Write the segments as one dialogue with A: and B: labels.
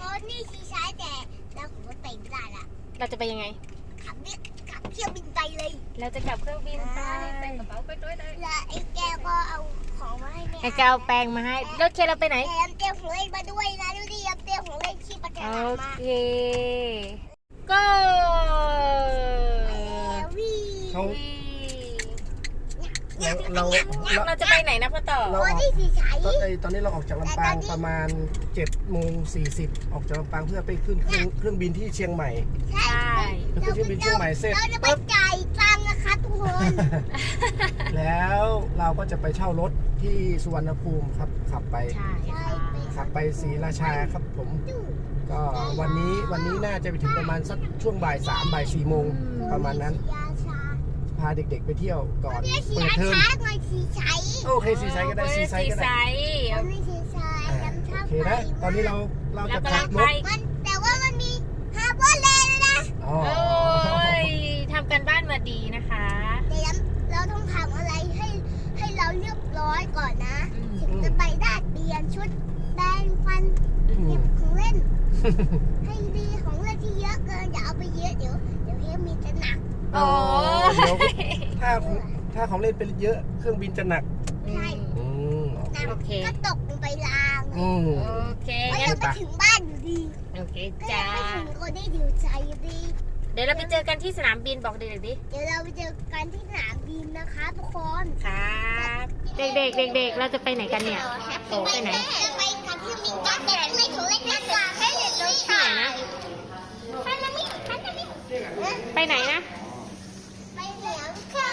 A: โอ้นี่ชี้ซ้ายแต่เราขับรถไปไม่ได้ละ
B: เราจะไปยังไง
A: ขับเนี่ยขับเที่ยวบินไปเลย
B: เราจะกลับเครื่องบินไป
A: แล้วไอ้แกก็เอาของมาให้แม่
B: ไอ้แกเอาแปรงมาให้ รถเคเราไปไหน
A: แถมเตรียมของเล่นมาด้วยนะดูดิเตรียมของเล่นที่ประกา
B: โอ
A: ศมา
B: เค go
A: แล้ววิ่ง
C: เขา เราเราเรา
B: เราจะไปไหนนะพ่อต่อ
C: เรา
A: โอ้นี่ชี้ซ้าย
C: ตอนไอตอนนี้เราออกจากลำปางประมาณ7โมง40ออกจากลำปางเพื่อไปขึ้นเครื่องเครื่องบินที่เชียงใหม่
A: ใช่
C: แล้วก็ที่บินเชียงใหม่เสร็จ
A: เราจะไปจ่ายตังค์นะคะทุกคน
C: แล้วเราก็จะไปเช่ารถที่สุวรรณภูมิครับขับไป
B: ใช่
A: ใช่
B: ค่ะ
A: ไป
C: ขับไปศรีราชาครับผม ก็วันนี้วันนี้น่าจะไปถึงประมาณสักช่วงบ่ายสามบ่ายสี่โมงประมาณนั้น
A: ยาชา
C: พาเด็กๆไปเที่ยวก่อน
A: เรียกสี
C: เปิด
A: ยา
C: เทอม
A: ชาหน่อยสีใส
C: โอเคสีไซส์ก็ได้สีไซส์ก็ได้
A: มันไม่สีใส
C: อ่า
A: จำชา
C: โอเคนะตอนนี้เราเรา
B: เรา
C: จะ
B: กำ
C: ขั
B: ลั
C: บ
B: ง
C: ร
B: ไป
C: ถ
A: มันแต่ว่ามันมีฮาร์เบอร์เลนนะ
C: อ๋อ
B: โอ้ยทำกันบ้านมาดีนะคะ
A: แต่เราต้องทำอะไรให้ให้เราเรียบร้อยก่อนนะ
B: อืม
A: ถึงจะไปได้เปลี่ยนชุดแปรงฟัน
C: อื
A: เก็บ
C: ม
A: ของเล่น ให้ดีของเล่นที่เยอะเกินอย่าเอาไปเยอะเดี๋ยวเดี๋ยวเฮมีจะหนัก
B: โอ้
C: เดี๋ยว ถ้าของถ้าของเล่นเป็นเยอะเครื่องบินจะหนัก
A: ใช่
C: อืม
A: หนัก
B: โอเค
A: ก็ตกลงไปลาง
C: อืม
B: โอเค
A: ก็
B: งั้
A: ยั
B: น
A: งไปถึงบ้านอยู่ดี
B: โอเค
A: ก็
B: จ้า
A: ยังไปถึงก็ได้ดิวใจอยู่ดี
B: เดี๋ยวเราไปเจอกันที่สนามบินบอกเด็กๆดิ
A: เดี๋ยวเราไปเจอกันที่สนามบินนะคะทุกคน
B: ครับเด็กๆเด็กๆเราจะไปไหนกันเนี่ยโตไปไหน
A: ไปกับที่มีการแต่ไม่ถึงเล็กนักกาให้เด็กเรา
B: ที่ไหนนะ
A: ฮันนามิฮันนามิ
B: ไปไหนนะ
A: ไปเหลืองค่ะ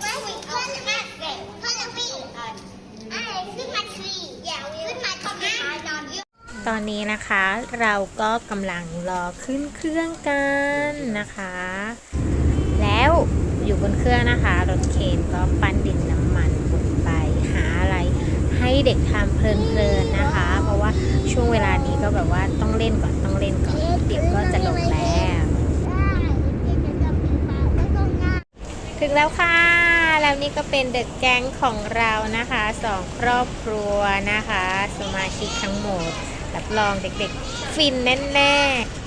A: ไม่ถึงคนละมาเด็กคนละมิอ่าขึ้นมาทรีอย่าขึ้นมาทำไมนอนเยอะ
B: ตอนนี้นะคะเราก็กำลังรอขึ้นเครื่องกันนะคะ แล้วอยู่บนเครื่องนะคะรถเคนก็ปั้นดินน้ำมันวนไปหาอะไรให้เด็กทำเพลินๆนะคะ เพราะว่าช่วงเวลานี้ก็แบบว่าต้องเล่นก่อนต้องเล่นก่อนเดี๋ยวก็จะลงแล้วถึงแล้วค่ะแล้วนี่ก็เป็นเดอะแก๊งของเรานะคะสองครอบครัวนะคะ สมาชิกทั้งหมด รับรองเด็กๆ ฟินแน่ๆ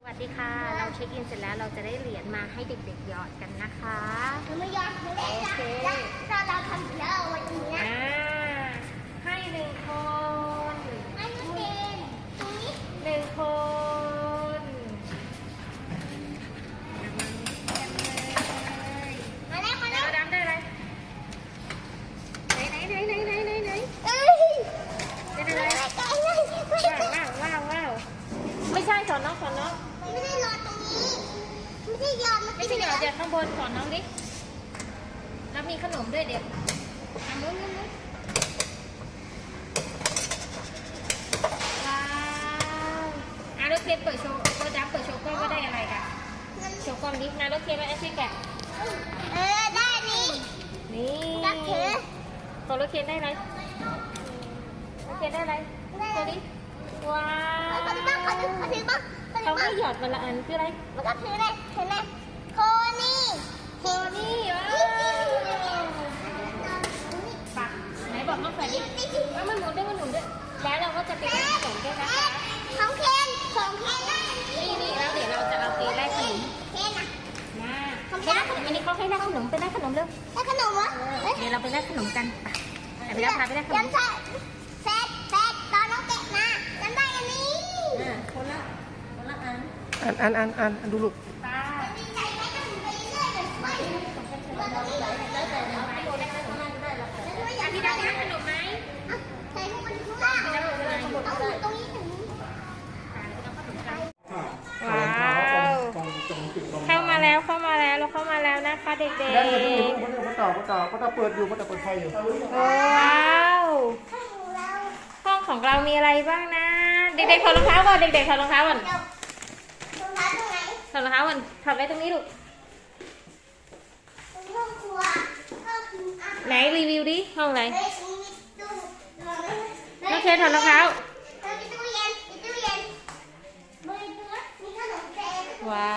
B: สวัสดีค่ะ เราเช็คอินเสร็จแล้วเราจะได้เหรียญมาให้เด็กๆหยอดกันนะคะ
A: หนูไม่ยอดหนูไม่ยอมถ้าเราทำเยอะวันนี้นะ
B: ให้หนึ่งคน สอนน้องสอนน้อง
A: ไม่ได้รอตรงนี้ ไม่ได้ยอม
B: ไม่ใช่เดี๋ยวเดี๋ยวข้างบนสอนน้องดิแล้วมีขนมด้วยเด็กอะมุ้นมุ้นมุ้นว้าวอะรถเคนเปิดโชว์รถดำเปิดโชว์กล้องก็ได้อะไรกันโชว์กล้องดินะรถเคนมาแอชชี่แกะ
A: เออได้นี่
B: นี่
A: รักเธอ
B: ตัวรถเคนได้อะไรรถเคนได้อะไรตัวนี้ ว้า
A: เขาถือบ้างเขาถือเขาถือบ้างเขาถื
B: เขา
A: อบ้า
B: ไม่
A: ง
B: หยอดวันละอันคืออะไร
A: มันก็ถือเลยเห็นไห ตรงนี้ถึง
B: ว้าวเข้ามาแล้วเข้ามาแล้วเราเข้ามาแล้วนะคะเด็ก
C: ได้เลยพี่พ่อพ่อต่อพ่อต่อพ่อต่อเปิดอยู่พ่อต่อเปิดไฟอยู่
B: ๆว้าวห้องของเรามีอะไรบ้างนะ เด็กๆถอดรองเท้าก่อนเด็กๆถอดรองเท้าก่อน ถอดรองเท้าก่อนถอดไว้ตรงนี้ลูก
A: ตรงห้องครัวก็คืออาห
B: ไหนรีวิวดิห้องอะไร
A: เฮ้ยมีตู้
B: น้องเคนถอดรองเท้า
A: เออมีตู้เย็นมีตู้เย็นมีตู้มีขนมเค้ก
B: ว้า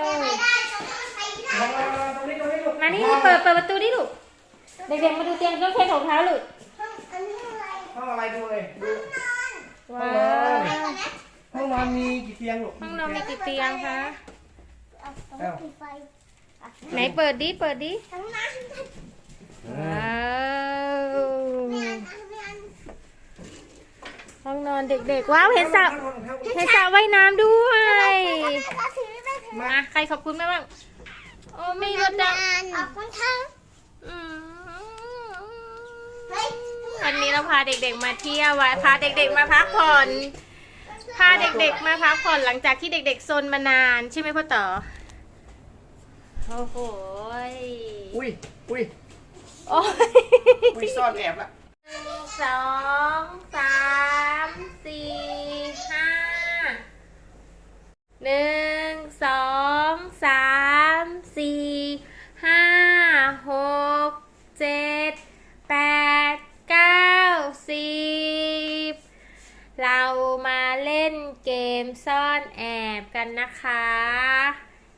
A: แต่
B: ว
A: ไม่ได้ตรงนั้นมันไปไม่ได้
C: ตรงนี้ตรงนี้ลูก
B: มานี่เปิดเปิดประตูดิลูกเด็กๆมาดูเตียงน้องเคนถอดรองเท้าลูก
A: ห้องอันนี้อะไร
C: ห้องอะไรดูเลยดู
A: นอน
B: ว้าว
A: ไปก่อนนะ
C: ห้องนอนมีกี่เตียงลูก
B: ห้องนอนมีกี่เตียงคะ
A: เอาต้องปิดไฟ
B: ไหนเปิดดิ เปิดดิ
A: ทั้งนั้น
B: ว้าว
A: ไม่อันไม่อัน
B: ห้องนอนเด็กๆ ว้าวเห็นสระเห็นสระว่ายน้ำด้วย
A: เราถือไม่ถือ
B: มาใครขอบคุณแม่บ้าง โอ้มีรถดำ
A: ออกคนข้าง
B: อืม
A: เฮ้ย
B: วันนี้เราพาเด็กๆมาเที่ยวอะพาเด็กๆมาพักผ่อนพาเด็กๆ มาพักผ่อนหลังจากที่เด็กๆซนมานานใช่ไหมพ่อต่อ โอ้โหย
C: อุ้ยอุ้ย
B: โอ้ย
C: อุ้ยซ่อนแอบละ
B: สองสามสี่ห้าหนึ่ง ซ่อนแอบกันนะคะ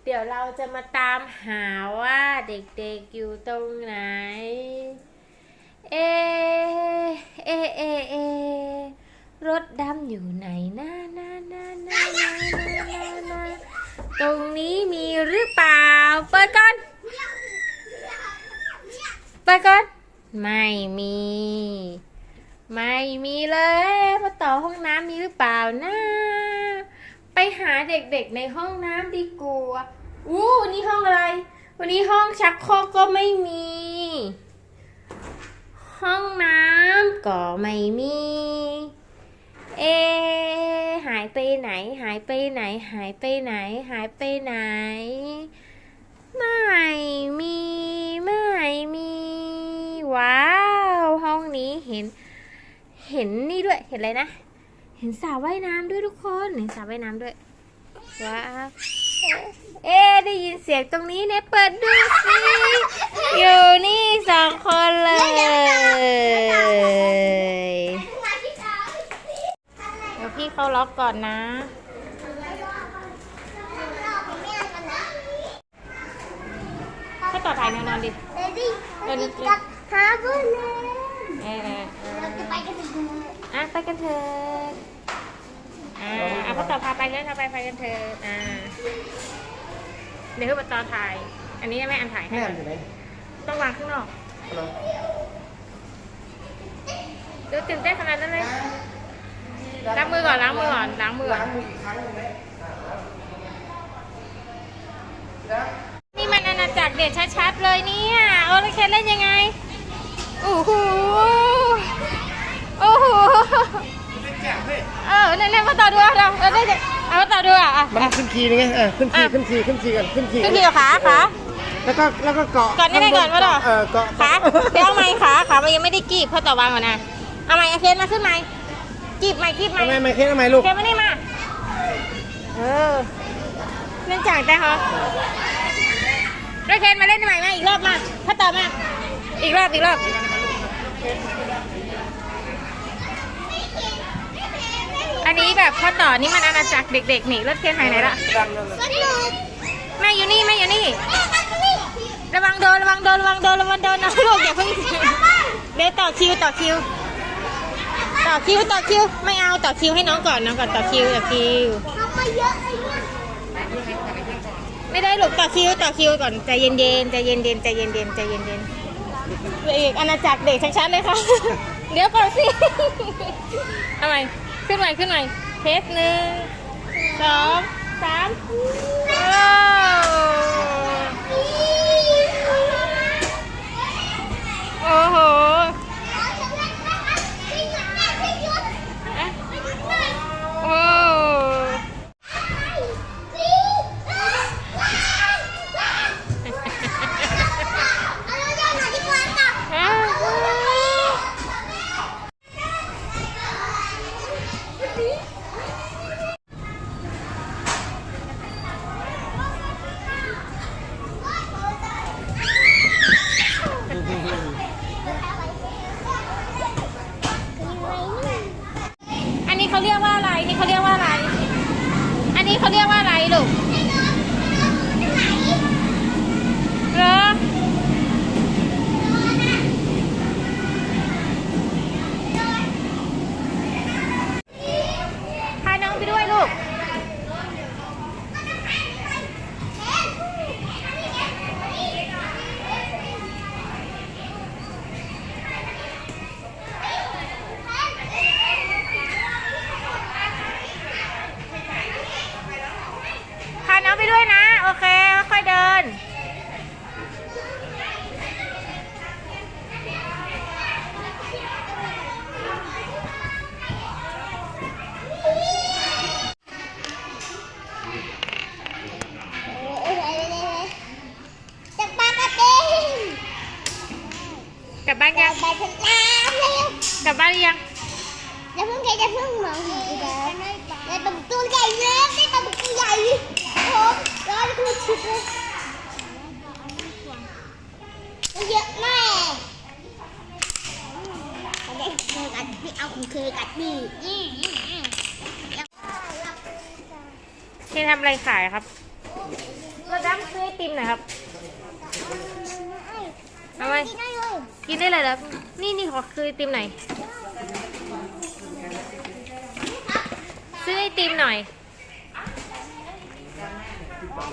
B: เดี๋ยวเราจะมาตามหาว่าเด็กๆอยู่ตรงไหน เอ เอ เอ เอ รถดำอยู่ไหนนะนะนะนะนะนะนะตรงนี้มีหรือเปล่า เปิดก่อน เปิดก่อน ไม่มีไม่มีเลยพอต่อห้องน้ำมีหรือเปล่านะ ไปหาเด็กๆในห้องน้ำดีกว่าอู้วันนี้ห้องอะไร วันนี้ห้องชักโครกก็ไม่มี ห้องน้ำก็ไม่มี เอ หายไปไหน หายไปไหน หายไปไหน หายไปไหน ไม่มี ไม่มี ว้าว ห้องนี้เห็น เห็นนี่ด้วย เห็นอะไรนะ เห็นสระว่ายน้ำด้วยทุกคน เห็นสระว่ายน้ำด้วย ว้าว เอ๊ะได้ยินเสียงตรงนี้เนี่ยเปิดดูสิ อยู่นี่สองคนเลย
A: มาที่เขา
B: เดี๋ยวพี่เขาล็อกก่อนนะ ให้ต่อถ่ายแนวนอนดิ
A: เดดี้เราจะกลับหาบุญเลย
B: เออเออเออ
A: เราจะไปกันถึง
B: อะไปกันเถอะอ่าเอาพ่อต่อพาไปเลยพาไปไปกันเถอะอ่าเดี๋ยวให้พ่อต่อถ่าย อันนี้แม่อันถ่ายให้
C: แม่อยู่ไหน
B: ต้องวางข้างนอก
C: ฮัลโหล
B: ดูตื่นเต้นขนาดนั้นเลยล้างมือก่อนล้างมือก่อนล้างมือก่อน
C: ล้างมืออีกครั้งหนึงไหมอะนะ
B: นี่มันอาณาจักรเด็ดชัดๆเลยเนี่ยโอเลเคนเล่นยังไงโอ้โห โอ้โห
C: เป็นแกะเฮ้ย
B: เออเล่นๆมาต่อดูอะเราเราได้เอามาต่อดูอะอะ
C: มันขึ้นคีย์นี่ไงเออขึ้นคีย์
B: อะ
C: ขึ้นคีย์ขึ้นคีย์ก่อนขึ้นคีย์
B: ขึ้นดีกว่าขาขา
C: แล้วก็แล้วก็เกาะ
B: ก่อนนี่ได้ก่อนวะเหรอ
C: เออเกาะ
B: ขาเดี๋ยวเอาไม้ขาขามันยังไม่ได้กีบเพราะต่อวางก่อนนะเอาไม้เอาเคนมาขึ้นไม้กีบไม้กีบไม้
C: ทำไมไม่เค้นทำไมลูก
B: เคนมานี่มาเออเล่นจากได้เหรอแล้วเคนมาเล่นใหม่มาอีกรอบมาถ้าต่อมาอีกรอบอีกรอบ นนี้แบบพ่อต่อนี่มันอาณาจักรเด็กๆนี่รถเคนหายไหนละ
C: ดำนั่นน่ะ
A: สนุก
B: แม่อยู่นี่แม่อยู่นี่
A: แม่มาตรงนี้
B: ระวังโดนระวังโดนระวังโดนระวังโดนนะลูกอย่าเพิ่งเดี๋ยวต่อคิวต่อคิว ต่อคิวต่อคิวไม่เอาต่อคิวให้น้องก่อนน้องก่อนต่อคิวต่อคิว
A: ทำมาเยอะเลยเนี่ย
B: ไม่ได้ลูกต่อคิวต่อคิวก่อนใจเย็นๆใจเย็นๆใจเย็นๆใจเย็นๆเด็กอาณาจักรเด็กชัดๆเลยค่ะ เดี๋ยวก่อนสิเอาใหม่ ขึ้นหม่ขึ้นหม่เทสหนึ่งสองสามโอ้โอ้โห กลับบ้านหรือยัง
A: อย่าเพิ่งแกจะเพิ่งมองหนูนะในตรงตัวใหญ่เล็กในตรงตัวใหญ่ผมร้อนคือชิบเลยเยอะแม่เอาเด็กเคยกัดพี่เอาของเคยกัดพี่
B: ที่ทำอะไรขายครับเราดั้มซื้อไอติมหน่อยครับเอาไว้
A: กินได้เลย
B: กินได้เลยแล้วนี่นี่ขอคือไอติมหน่อย ซื้อไอติมหน่อย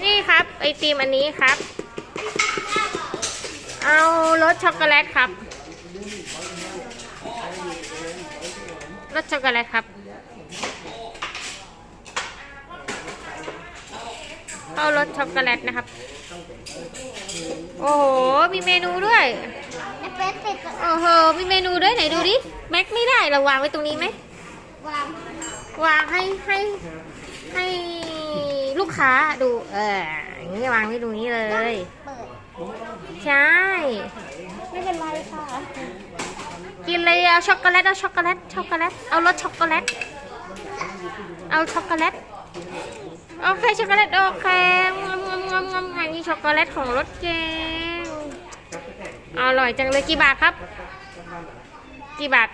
B: นี่ครับ ไอติมอันนี้ครับ เอารสช็อกโกแลตครับรสช็อกโกแลตครับเอารสช็อกโกแลตนะครับ โอ้โห มีเมนูด้วย
A: แล้วเป็ดเป็ดก็
B: โอ้โห มีเมนูด้วยไหนดูดิ แม็กไม่ได้เราวางไว้ตรงนี้ไหม
A: วาง
B: วางให้ให้ให้ลูกค้าดู เอออย่างนี้วางไว้ตรงนี้เลย
A: เปิด
B: ใช่ ไม่เป็นไรค่ะ กินเลยเอาช็อกโกแลตเอาช็อกโกแลตช็อกโกแลตเอารสช็อกโกแลตเอาช็อกโกแลตโอเคช็อกโกแลตโอเคงอมงอมงอมงอมอันนี้ช็อกโกแลตของรสเจงอร่อยจังเลยกี่บาทครับ กี่บาท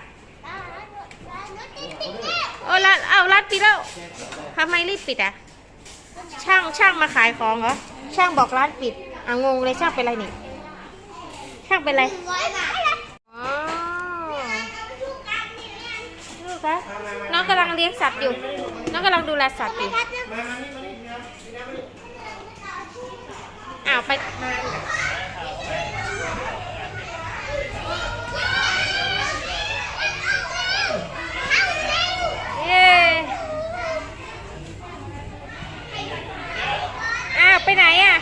B: โอ้ร้านเอาร้านปิดแล้วทำไมรีบปิดอะ ช่างช่างมาขายของเหรอ ช่างบอกร้านปิดอะงงเลยช่างเป็นไรนี่ ช่างเป็นไร
A: ร้อยบาท
B: อ๋อลูกคะน้องกำลังเลี้ยงสัตว์อยู่ น้องกำลังดูแลสัตว์อยู่อ้าวไป เย้อ้าว ไปไหนอะ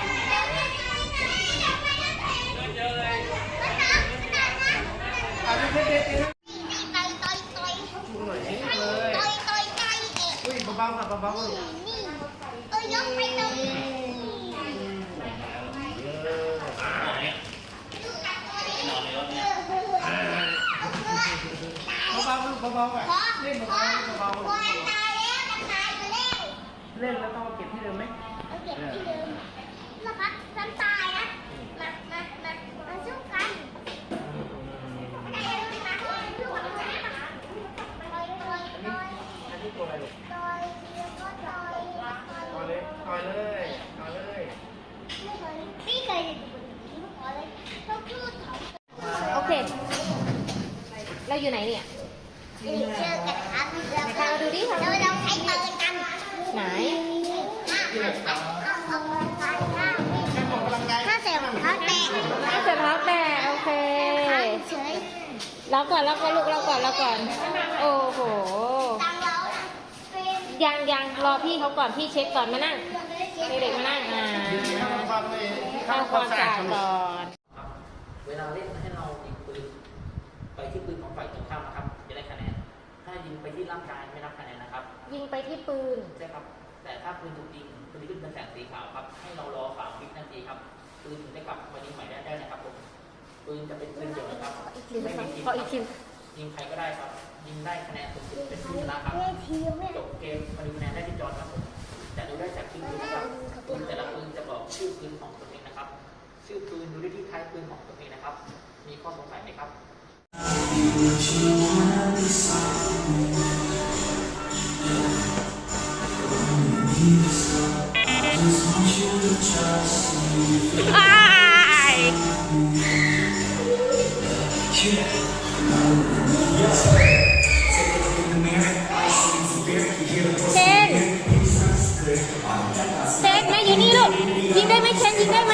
A: ไปต่อยต่อยต่อยต่อยต่อยใจเอง
C: อุ้ย เบาๆค่ะเบา
A: นี่เอ้ยกไปตรง
C: เบาๆลูกเบาๆอะ
A: พอ
C: เล่นเบาๆเบา
A: พอตายแล้วจะตายไปแล้ว
C: ๆเล่นแล้วต้องเก็บที่เดิมไหม
A: เก็บที่เดิมแล้วพัดฉันตายนะมามามามาสู้กันได้เลยมาต่อยต่อยต่อยต่อย
C: อันนี้ตัวอะไรลูก
A: ต่อยแล้วก็ต่อย
C: ต่อยเลยต่อยเลยต่อยเลย
A: ไม่เคยไม่เคยขอเลยต้องพูดของ
B: โอเค เราอยู่ไหนเนี่ย
A: เชื่อกันครับ
B: ไหนคะเราดูดิ
A: เราเราใช้ปืนกัน
B: ไหน
A: ถ้าเสียงเขาแตก
B: ถ้าเสร็จแล้วแต่โอเค
A: เฉย
B: แล้วก่อนแล้วก่อนลูกเราก่อนแล้วก่อน โอ้โห
A: ตังเราเป็น
B: ยังยังรอพี่เขาก่อนพี่เช็คก่อนมานั่งเด็กๆมานั่งอ่า
C: ทำความเลย
B: ทำความสะอาดก่อน
D: เวลาเล่นให้เรายิงปืนไป ที่ปืนของฝ่ายตรงข้ามนะครับจะได้คะแนน ถ้ายิงไปที่ร่างกายไม่นับคะแนนนะครับ
B: ยิงไปที่ปืน
D: ใช่ครับ แต่ถ้าปืนถูกยิงปืนขึ้นเป็นแสงสีขาวครับ ให้เรารอสามวินาทีครับปืนถึงได้กลับมายิงใหม่ได้ได้นะครับผมปืนจะเป็นปืนเดียวนะครับ
B: อีกที
D: ไม่
B: นะคะ
D: มีทีม
B: ขออีกที
D: ยิงใครก็ได้ครับ ยิงได้คะแนนสูงสุดเป็นผู้ชนะครับ
A: แม่ทีมแม่
D: จบเกมมาดูคะแนนได้ที่จอครับผมแต่ดูได้จากชื่อปืนนะครับปืนแต่ละปืนจะบอกชื่อปืนของตัวเองนะครับ ชื่อปืนดูได้ที่ท้ายปืนของตัวเองนะครับ มีข้อสงสัยไหมครับ
B: เค้กแม่อยู่นี่ลูกยิงได้ไหมเค้ยิงได้ไหม